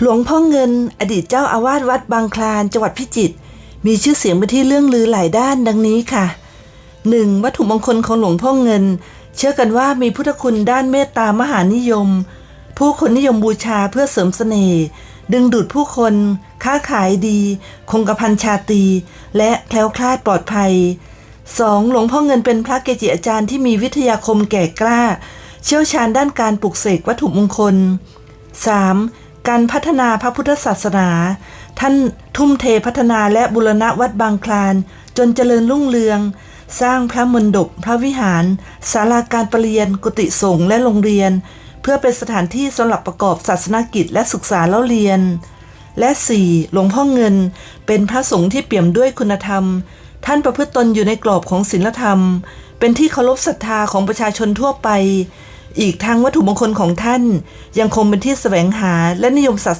หลวงพ่อเงิน อดีตเจ้าอาวาสวัดบางคลานจังหวัดพิจิตรมีชื่อเสียงเป็นที่เรื่องลือหลายด้านดังนี้ค่ะ 1. วัตถุมงคลของหลวงพ่อเงิน เชื่อกันว่ามีพุทธคุณด้านเมตตามหานิยม ผู้คนนิยมบูชาเพื่อเสริมเสน่ห์ดึงดูดผู้คนค้าขายดี คงกระพันชาตี และแคล้วคลาดปลอดภัย 2. หลวงพ่อเงินเป็นพระเกจิอาจารย์ที่มีวิทยาคมแก่กล้า เชี่ยวชาญด้านการปลุกเสกวัตถุมงคล 3. การพัฒนาพระพุทธศาสนา ท่านทุ่มเทพัฒนาและบุรณะวัดบางคลาน จนเจริญรุ่งเรือง สร้างพระมณฑปพระวิหารศาลาการประเรียน กุฏิสงฆ์และโรงเรียน เพื่อเป็นสถานที่สำหรับประกอบศาสนกิจและศึกษาเล่าเรียน และ 4. หลวงพ่อเงิน เป็นพระสงฆ์ที่เปี่ยมด้วยคุณธรรม ท่านประพฤติตนอยู่ในกรอบของศีลธรรม เป็นที่เคารพศรัทธาของประชาชนทั่วไป อีกทั้งวัตถุมงคลของท่านยังคงเป็นที่แสวงหาและนิยมสะสม